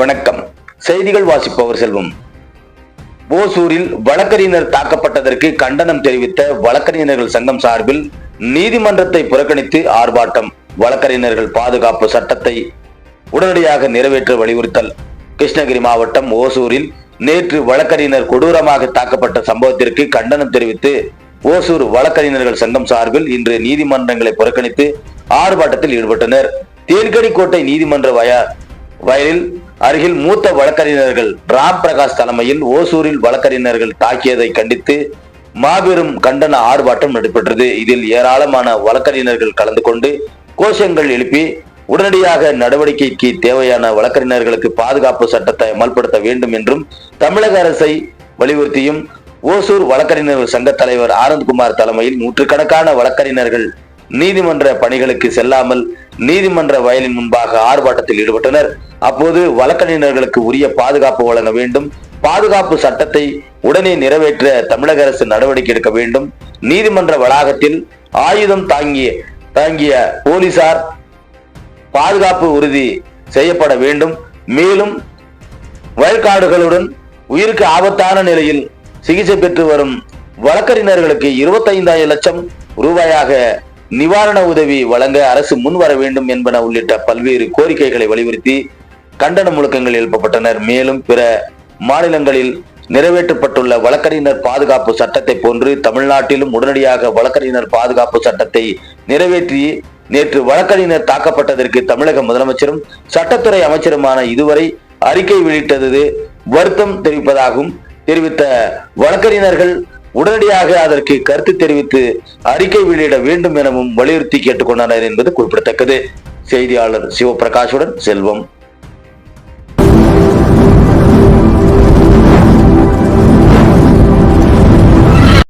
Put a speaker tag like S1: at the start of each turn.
S1: வணக்கம். செய்திகள் வாசிப்பவர் செல்வம். ஓசூரில் வழக்கறிஞர் தாக்கப்பட்டதற்கு கண்டனம் தெரிவித்த வழக்கறிஞர்கள் சங்கம் சார்பில் நீதிமன்றத்தை புறக்கணித்து ஆர்ப்பாட்டம். வழக்கறிஞர்கள் பாதுகாப்பு சட்டத்தை உடனடியாக நிறைவேற்ற வலியுறுத்தல். கிருஷ்ணகிரி மாவட்டம் ஓசூரில் நேற்று வழக்கறிஞர் கொடூரமாக தாக்கப்பட்ட சம்பவத்திற்கு கண்டனம் தெரிவித்து ஓசூர் வழக்கறிஞர்கள் சங்கம் சார்பில் இன்று நீதிமன்றங்களை புறக்கணித்து ஆர்ப்பாட்டத்தில் ஈடுபட்டனர். தேன்கனிக்கோட்டை நீதிமன்ற வய வயலில் அருகில் மூத்த வழக்கறிஞர்கள் ராம் பிரகாஷ் தலைமையில் ஓசூரில் வழக்கறிஞர்கள் தாக்கியதை கண்டித்து மாபெரும் கண்டன ஆர்ப்பாட்டம் நடைபெற்றது. இதில் ஏராளமான வழக்கறிஞர்கள் கலந்து கொண்டு கோஷங்கள் எழுப்பி உடனடியாக நடவடிக்கைக்கு தேவையான வழக்கறிஞர்களுக்கு பாதுகாப்பு சட்டத்தை அமல்படுத்த வேண்டும் என்றும் தமிழக அரசை வலியுறுத்தியும் ஓசூர் வழக்கறிஞர் சங்க தலைவர் ஆனந்த்குமார் தலைமையில் நூற்றுக்கணக்கான வழக்கறிஞர்கள் நீதிமன்ற பணிகளுக்கு செல்லாமல் நீதிமன்ற வயலின் முன்பாக ஆர்ப்பாட்டத்தில் ஈடுபட்டனர். அப்போது வழக்கறிஞர்களுக்கு உரிய பாதுகாப்பு வழங்க வேண்டும். பாதுகாப்பு சட்டத்தை உடனே நிறைவேற்ற தமிழக அரசு நடவடிக்கை எடுக்க வேண்டும். நீதிமன்ற வளாகத்தில் ஆயுதம் தாங்கிய தாங்கிய போலீசார் பாதுகாப்பு உறுதி செய்யப்பட வேண்டும். மேலும் வயல்காடுகளுடன் உயிருக்கு ஆபத்தான நிலையில் சிகிச்சை பெற்று வரும் வழக்கறிஞர்களுக்கு இருபத்தைந்தாயிரம் லட்சம் ரூபாயாக நிவாரண உதவி வழங்க அரசு முன்வர வேண்டும் என்பன உள்ளிட்ட பல்வேறு கோரிக்கைகளை வலியுறுத்தி கண்டன முழக்கங்கள் எழுப்பப்பட்டனர். மேலும் பிற மாநிலங்களில் நிறைவேற்றப்பட்டுள்ள வழக்கறிஞர் பாதுகாப்பு சட்டத்தை போன்று தமிழ்நாட்டிலும் உடனடியாக வழக்கறிஞர் பாதுகாப்பு சட்டத்தை நிறைவேற்றி நேற்று வழக்கறிஞர் தாக்கப்பட்டதற்கு தமிழக முதலமைச்சரும் சட்டத்துறை அமைச்சருமான இதுவரை அறிக்கை வெளியிட்டது வருத்தம் தெரிவிப்பதாகவும் தெரிவித்த வழக்கறிஞர்கள் உடனடியாக அதற்கு கருத்து தெரிவித்து அறிக்கை வெளியிட வேண்டும் எனவும் வலியுறுத்தி கேட்டுக்கொண்டனர் என்பது குறிப்பிடத்தக்கது. செய்தியாளர் சிவபிரகாஷுடன் செல்வம்.